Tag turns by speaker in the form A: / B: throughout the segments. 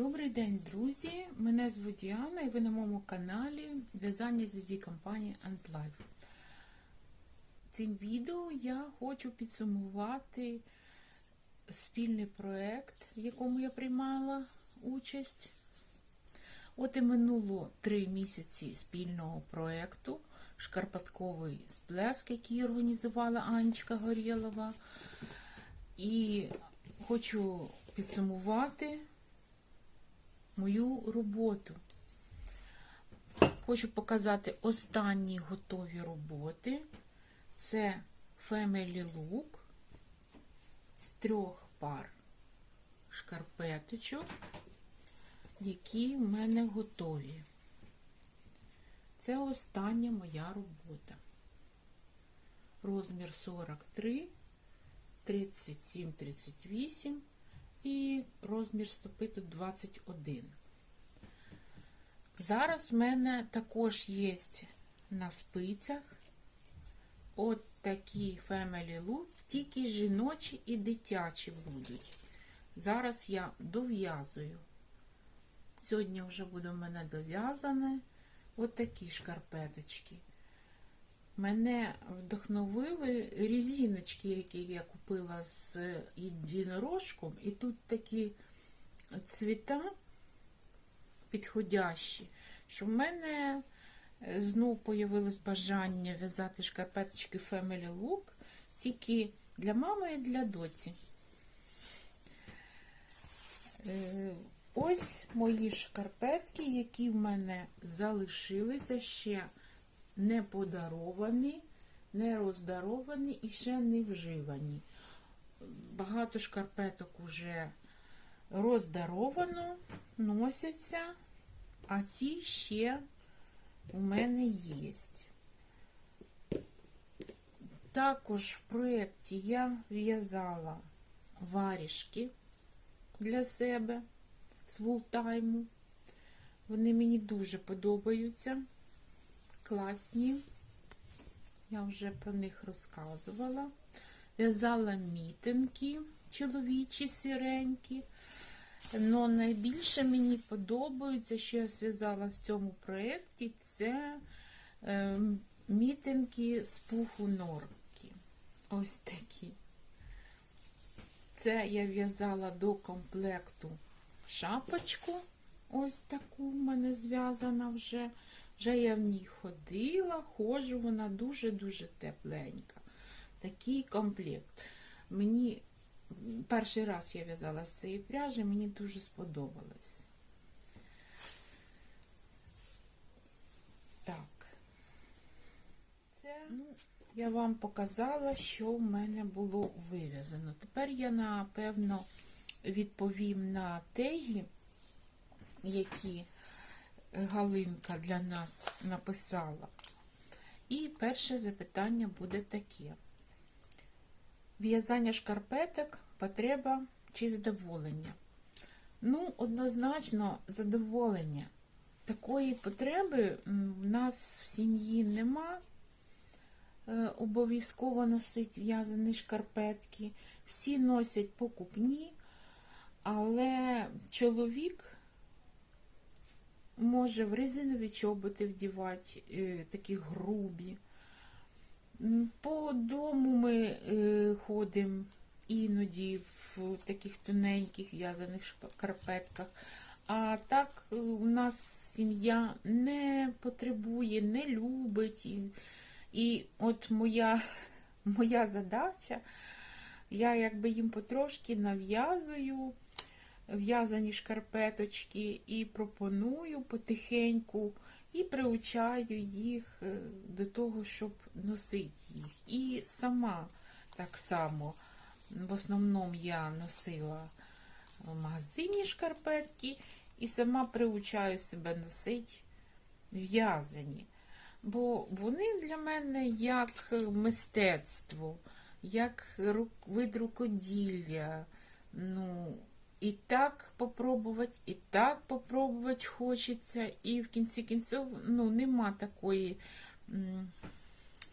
A: Добрий день, друзі! Мене звуть Діана і ви на моєму каналі В'язання з DD компанії Antlife. Цим відео я хочу підсумувати спільний проєкт, в якому я приймала участь. От і минуло три місяці спільного проєкту Шкарпатковий сплеск, який організувала Анечка Горєлова. І хочу підсумувати мою роботу. Хочу показати останні готові роботи. Це Family Look з трьох пар шкарпеточок, які в мене готові. Це остання моя робота. Розмір 43, 37, 38 і розмір стопи тут 21. Зараз в мене також є на спицях от такі Family Look, тільки жіночі і дитячі будуть. Зараз я дов'язую. Сьогодні вже буде в мене дов'язане такі шкарпеточки. Мене вдохновили різіночки, які я купила з єдинорожком, і тут такі цвіта підходящі, що в мене знов появилось бажання в'язати шкарпеточки Family Look тільки для мами і для доці. Ось мої шкарпетки, які в мене залишилися ще не подаровані, не роздаровані і ще не вживані. Багато шкарпеток уже роздаровано, носяться, а ці ще у мене є. Також в проєкті я в'язала варішки для себе з вултайму. Вони мені дуже подобаються класні. Я вже про них розказувала. В'язала мітинки чоловічі сіренькі. Но найбільше мені подобається, що я зв'язала в цьому проєкті, це е, мітинки з пуху норки. Ось такі. Це я в'язала до комплекту шапочку. Ось таку в мене зв'язана вже. Вже я в ній ходила, ходжу, вона дуже-дуже тепленька. Такий комплект. Мені перший раз я в'язала з цієї пряжі, мені дуже сподобалось. Так, це, ну, я вам показала, що в мене було вив'язано. Тепер я, напевно, відповім на теги, які Галинка для нас написала. І перше запитання буде таке: в'язання шкарпеток, потреба чи задоволення? Ну, однозначно, задоволення. Такої потреби в нас в сім'ї нема. Обов'язково носить в'язані шкарпетки. Всі носять покупні, але чоловік може в резинові чоботи вдівати, е, такі грубі. По дому ми е, ходимо іноді в таких тоненьких в'язаних шкарпетках. А так е, у нас сім'я не потребує, не любить. І, і от моя, моя задача, я якби їм потрошки нав'язую в'язані шкарпеточки і пропоную потихеньку і приучаю їх до того, щоб носити їх. І сама так само, в основному я носила в магазині шкарпетки і сама приучаю себе носити в'язані. Бо вони для мене як мистецтво, як вид рукоділля. ну, і так попробувати, і так попробувати хочеться, і в кінці кінців ну, нема такої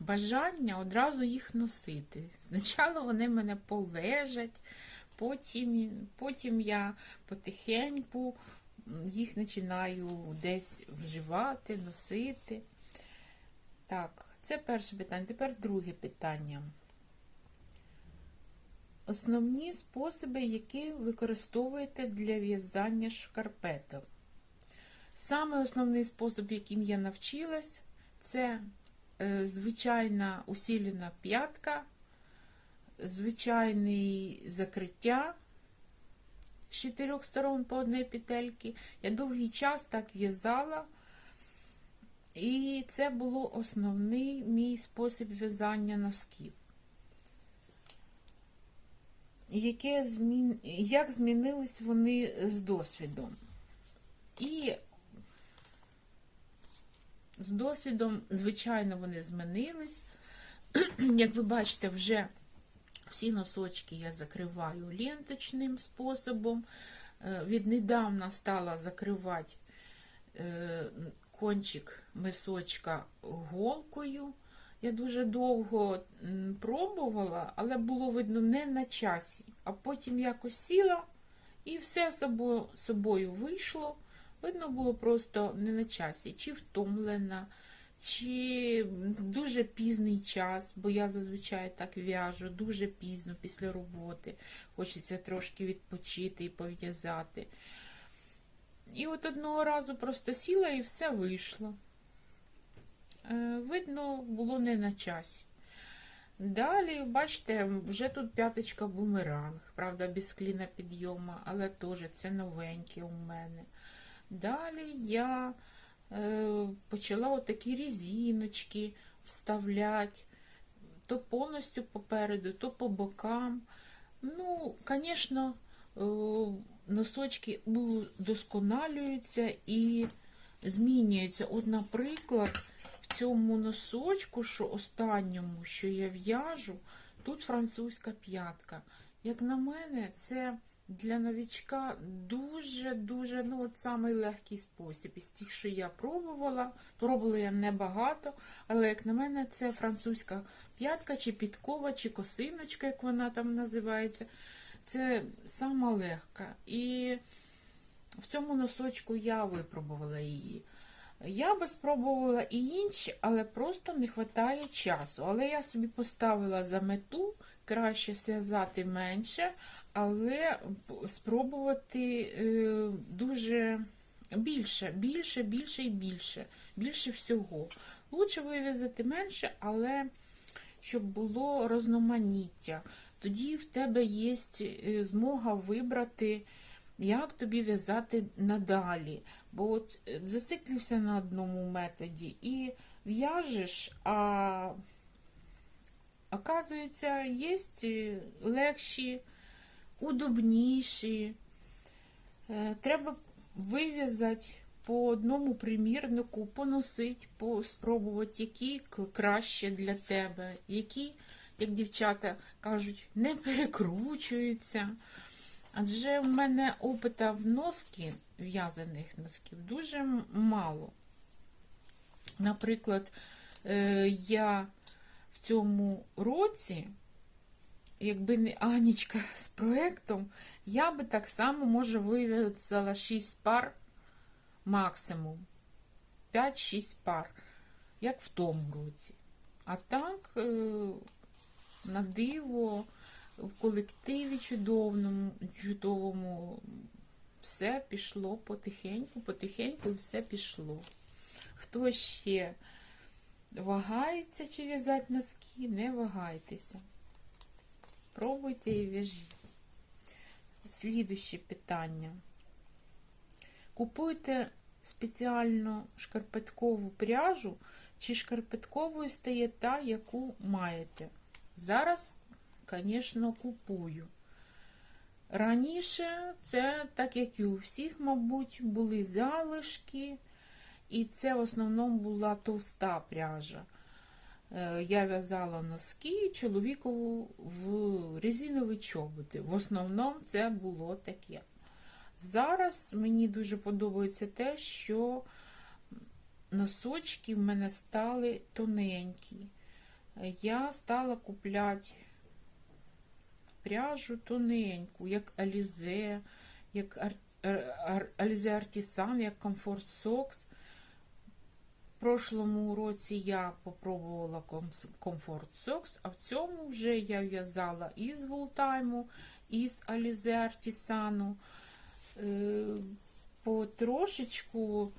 A: бажання одразу їх носити. Спочатку вони мене полежать, потім, потім я потихеньку їх починаю десь вживати, носити. Так, це перше питання. Тепер друге питання. Основні способи, які використовуєте для в'язання шкарпеток. Саме основний спосіб, яким я навчилась, це е, звичайна усілена п'ятка, звичайне закриття з чотирьох сторон по одній петельки. Я довгий час так в'язала. І це було основний мій спосіб в'язання носків. Яке змін... Як змінились вони з досвідом? І з досвідом, звичайно, вони змінились. Як ви бачите, вже всі носочки я закриваю ленточним способом. Е, Віднедавна стала закривати е, кончик мисочка голкою. Я дуже довго пробувала, але було видно не на часі. А потім якось сіла і все собою, собою вийшло. Видно було просто не на часі, чи втомлена, чи дуже пізний час, бо я зазвичай так в'яжу, дуже пізно після роботи. Хочеться трошки відпочити і пов'язати. І от одного разу просто сіла і все вийшло. Е, Видно, було не на часі. Далі, бачите, вже тут п'яточка бумеранг, правда, без кліна підйома, але теж це новеньке у мене. Далі я е, почала отакі резиночки вставляти, то повністю попереду, то по бокам. Ну, звісно, е, носочки удосконалюються і змінюються. От, наприклад, цьому носочку, що останньому, що я в'яжу, тут французька п'ятка. Як на мене, це для новічка дуже-дуже, ну, от самий легкий спосіб. Із тих, що я пробувала, пробувала я небагато, але, як на мене, це французька п'ятка, чи підкова, чи косиночка, як вона там називається. Це сама легка. І в цьому носочку я випробувала її. Я би спробувала і інші, але просто не вистачає часу. Але я собі поставила за мету краще зв'язати менше, але спробувати е, дуже більше, більше, більше і більше, більше всього. Лучше вив'язати менше, але щоб було розноманіття. Тоді в тебе є е, змога вибрати, як тобі в'язати надалі. Бо от е, зациклювся на одному методі і в'яжеш, а оказується, є легші, удобніші. Е, Треба вив'язати по одному примірнику, поносити, спробувати, які краще для тебе, які, як дівчата кажуть, не перекручуються. Адже в мене опита в носки, в'язаних носків, дуже мало. Наприклад, е, я в цьому році, якби не Анічка з проєктом, я би так само, може, вив'язала 6 пар максимум. 5-6 пар, як в тому році. А так, е, на диво, в колективі чудовому, чудовому все пішло потихеньку, потихеньку все пішло. Хто ще вагається чи в'язати носки, не вагайтеся. Пробуйте і в'яжіть. Слідуще питання. Купуйте спеціальну шкарпеткову пряжу, чи шкарпетковою стає та, яку маєте. Зараз, звісно, купую. Раніше це, так як і у всіх, мабуть, були залишки, і це в основному була товста пряжа. Е, Я в'язала носки чоловікову в резинові чоботи. В основному це було таке. Зараз мені дуже подобається те, що носочки в мене стали тоненькі. Я стала купляти пряжу тоненьку, як Alize, як Ар- Ар- Ар- Alize Artisan, як Comfort Socks. В прошлому році я попробувала Comfort Socks, а в цьому вже я в'язала із Вултайму, із Alize Artisan. Е, Потрошечку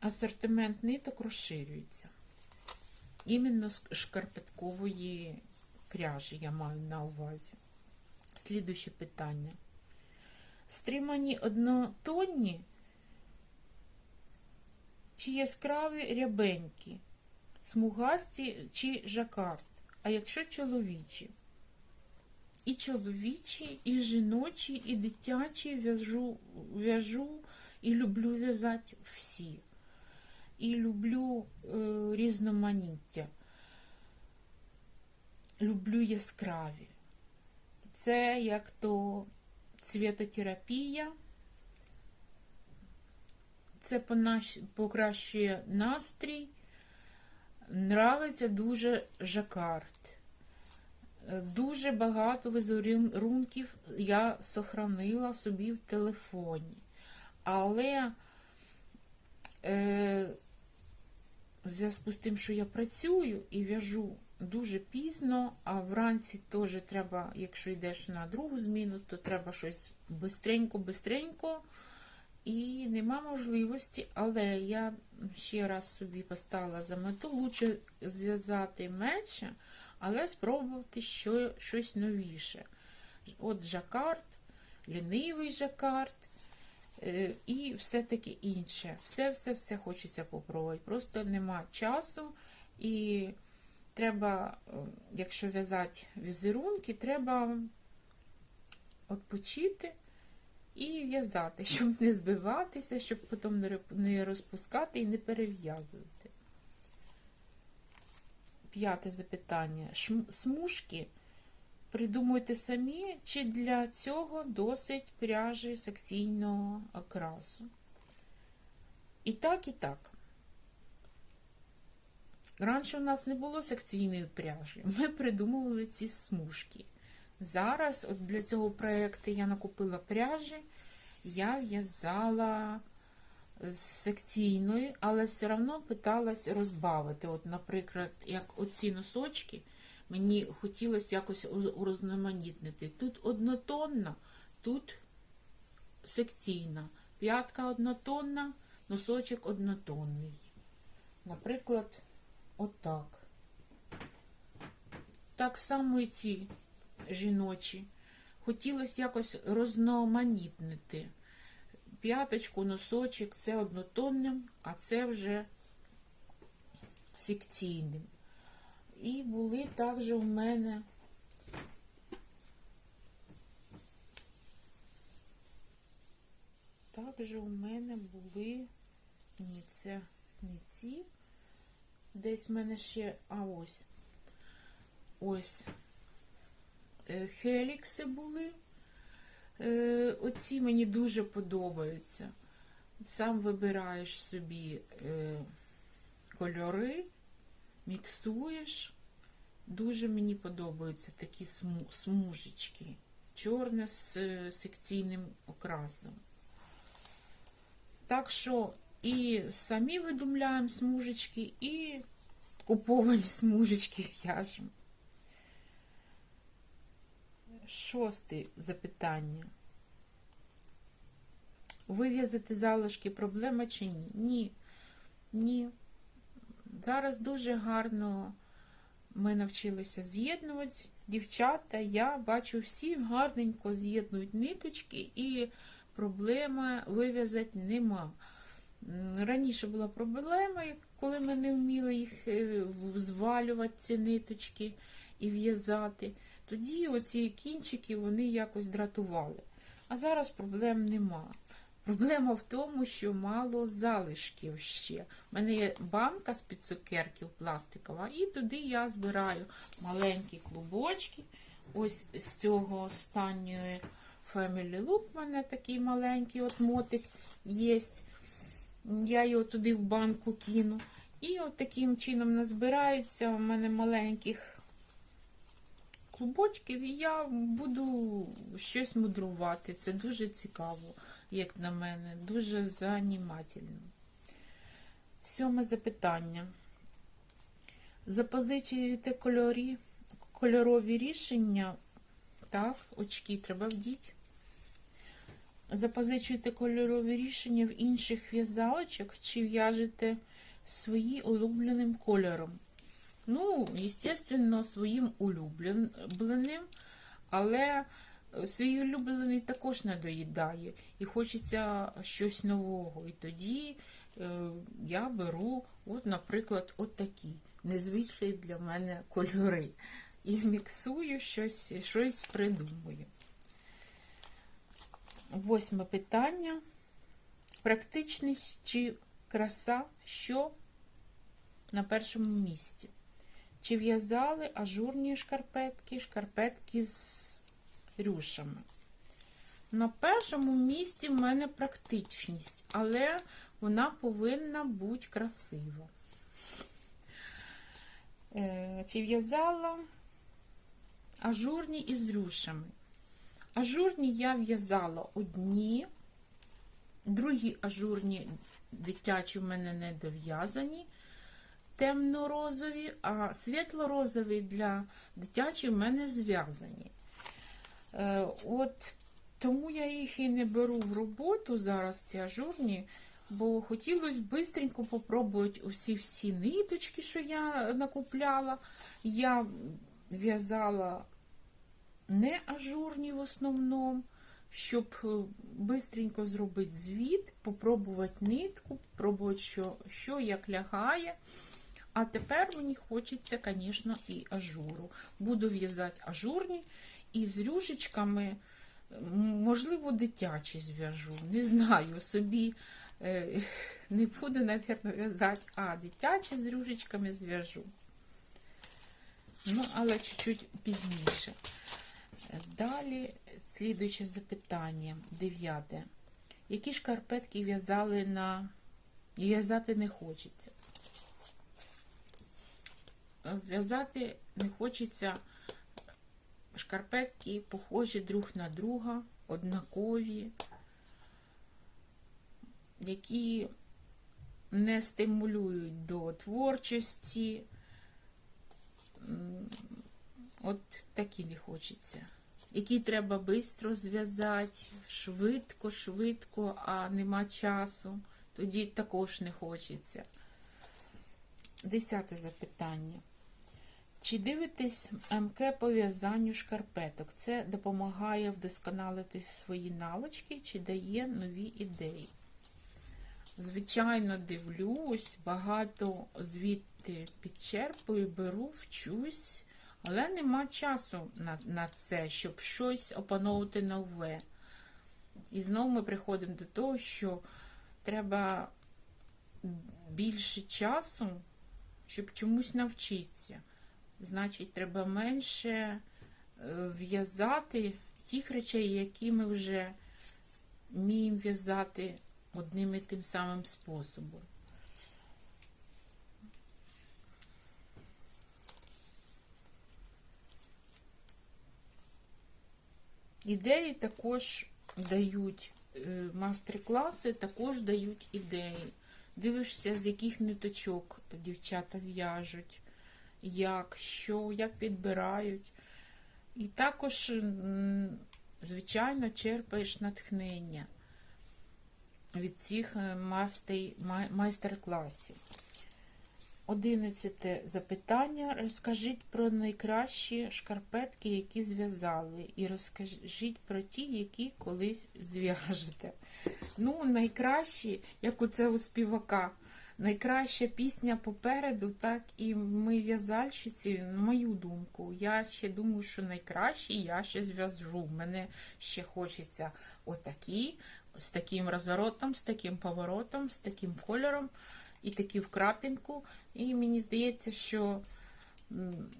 A: асортимент ниток розширюється. Іменно з шкарпеткової пряжі я маю на увазі. Слідуюче питання. Стримані однотонні чи яскраві рябенькі, смугасті чи жакард, а якщо чоловічі? І чоловічі, і жіночі, і дитячі в'яжу, в'яжу і люблю в'язати всі. І люблю е, різноманіття. Люблю яскраві. Це як то цвітотерапія. Це покращує настрій. Нравиться дуже жакард. Дуже багато візерунків я сохранила собі в телефоні. Але е, в зв'язку з тим, що я працюю і в'яжу дуже пізно, а вранці теж треба, якщо йдеш на другу зміну, то треба щось бистренько-бистренько. І нема можливості, але я ще раз собі поставила за мету лучше зв'язати менше, але спробувати що, щось новіше. От жакард, лінивий жакард е, і все таке інше. Все-все-все хочеться попробувати. Просто нема часу і треба, е, якщо в'язати візерунки, треба відпочити і в'язати, щоб не збиватися, щоб потім не розпускати і не перев'язувати. П'яте запитання. Смужки придумуйте самі, чи для цього досить пряжі секційного окрасу? І так, і так. Раніше у нас не було секційної пряжі. Ми придумували ці смужки. Зараз, от для цього проєкту я накупила пряжі, я в'язала з секційної, але все одно питалась розбавити. От, наприклад, як оці носочки, мені хотілося якось урозноманітнити. Тут однотонна, тут секційна. П'ятка однотонна, носочок однотонний. Наприклад, отак. Так само і ці жіночі. Хотілося якось розноманітнити. П'яточку, носочок це однотонним, а це вже секційним. І були також у мене також у мене були ні, це не ці. Десь в мене ще, а ось ось е, хелікси були. Е, Оці мені дуже подобаються. Сам вибираєш собі е, кольори, міксуєш. Дуже мені подобаються такі смужечки. Чорне з секційним окрасом. Так що і самі видумляємо смужечки, і куповані смужечки в'яжемо. Шосте запитання. Вив'язати залишки проблема чи ні? Ні. Ні. Зараз дуже гарно ми навчилися з'єднувати. Дівчата, я бачу, всі гарненько з'єднують ниточки, і проблеми вив'язати нема. Раніше була проблема, коли ми не вміли їх е, звалювати, ці ниточки і в'язати. Тоді оці кінчики вони якось дратували. А зараз проблем нема. Проблема в тому, що мало залишків ще. У мене є банка з-під цукерків пластикова, і туди я збираю маленькі клубочки. Ось з цього останньої Family Look у мене такий маленький от мотик є. Я його туди в банку кину. І от таким чином назбирається у мене маленьких клубочків, і я буду щось мудрувати. Це дуже цікаво, як на мене, дуже занімательно. Сьоме запитання. Запозичуєте кольорі, кольорові рішення, так, очки треба вдіть. Запозичуєте кольорові рішення в інших в'язалочок чи в'яжете свої улюбленим кольором? Ну, звісно, своїм улюбленим, але свій улюблений також надоїдає. І хочеться щось нового. І тоді е, я беру, от, наприклад, от такі незвичні для мене кольори. І міксую щось, щось придумую. Восьме питання. Практичність чи краса, що на першому місці? Чи в'язали ажурні шкарпетки, шкарпетки з рюшами? На першому місці в мене практичність, але вона повинна бути красива. Е, Чи в'язала ажурні із рюшами? Ажурні я в'язала одні, другі ажурні дитячі в мене не дов'язані, темно-розові, а світло-розові для дитячі в мене зв'язані. Е, От тому я їх і не беру в роботу зараз, ці ажурні, бо хотілося бистренько попробувати усі всі ниточки, що я накупляла. Я в'язала не ажурні в основному, щоб бистренько зробити звіт, попробувати нитку, попробувати, що, що як лягає. А тепер мені хочеться, звісно, і ажуру. Буду в'язати ажурні і з рюшечками, можливо, дитячі зв'яжу. Не знаю, собі е, не буду, напевно, в'язати, а дитячі з рюшечками зв'яжу. Ну, але чуть-чуть пізніше. Далі, слідуюче запитання, дев'яте. Які шкарпетки в'язали на. В'язати не хочеться. В'язати не хочеться шкарпетки, похожі друг на друга, однакові, які не стимулюють до творчості. От такі не хочеться. Які треба швидко зв'язати, швидко, швидко, а нема часу. Тоді також не хочеться. Десяте запитання. Чи дивитесь МК по в'язанню шкарпеток? Це допомагає вдосконалити свої навички чи дає нові ідеї? Звичайно, дивлюсь, багато звідти підчерпую, беру, вчусь. Але нема часу на на це, щоб щось опановувати нове. І знову ми приходимо до того, що треба більше часу, щоб чомусь навчитися. Значить, треба менше в'язати тих речей, які ми вже вміємо в'язати одним і тим самим способом. Ідеї також дають е, мастер-класи, також дають ідеї. Дивишся, з яких ниточок дівчата в'яжуть, як, що, як підбирають. І також, звичайно, черпаєш натхнення від цих е, майстер-класів. Одинадцяте запитання. Розкажіть про найкращі шкарпетки, які зв'язали. І розкажіть про ті, які колись зв'яжете. Ну, найкращі, як у це у співака, найкраща пісня попереду, так і ми в'язальщиці, на мою думку. Я ще думаю, що найкращі я ще зв'яжу. Мене ще хочеться отакі, з таким розворотом, з таким поворотом, з таким кольором і такі в крапінку. І мені здається, що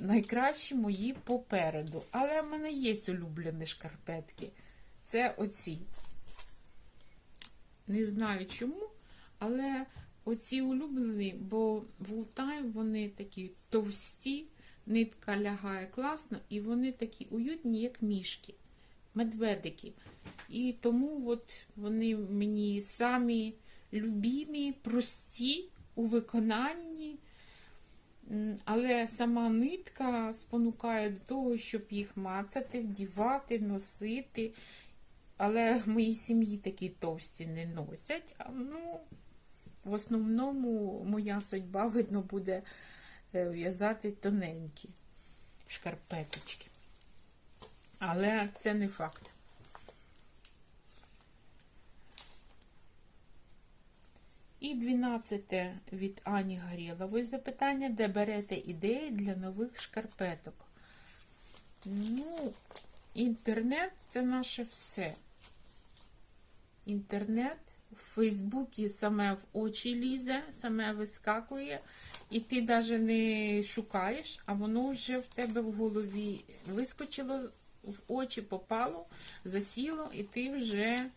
A: найкращі мої попереду. Але в мене є улюблені шкарпетки. Це оці. Не знаю чому, але оці улюблені, бо в Ултайм вони такі товсті, нитка лягає класно, і вони такі уютні, як мішки, медведики. І тому от вони мені самі любімі, прості у виконанні. Але сама нитка спонукає до того, щоб їх мацати, вдівати, носити. Але в моїй сім'ї такі товсті не носять. А, ну, в основному моя судьба, видно, буде е, в'язати тоненькі шкарпеточки. Але це не факт. І 12 від Ані Горєлової запитання, де берете ідеї для нових шкарпеток. Ну, інтернет це наше все. Інтернет в Фейсбуці саме в очі лізе, саме вискакує, і ти навіть не шукаєш, а воно вже в тебе в голові вискочило, в очі попало, засіло, і ти вже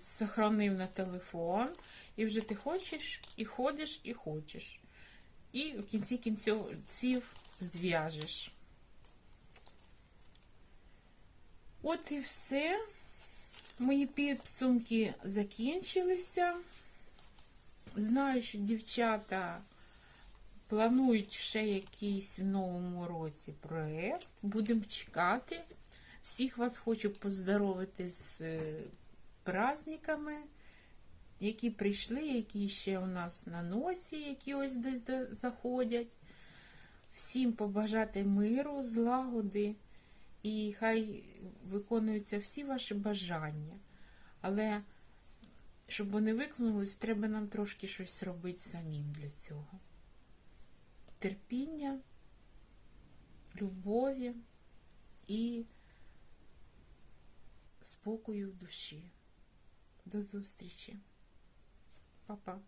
A: сохранив на телефон, і вже ти хочеш, і ходиш, і хочеш. І в кінці кінців зв'яжеш. От і все. Мої підсумки закінчилися. Знаю, що дівчата планують ще якийсь в новому році проєкт. Будемо чекати. Всіх вас хочу поздоровити з праздниками, які прийшли, які ще у нас на носі, які ось десь заходять. Всім побажати миру, злагоди. І хай виконуються всі ваші бажання. Але щоб вони виконалися, треба нам трошки щось робити самим для цього. Терпіння, любові і спокою в душі. До зустрічі. Па-па.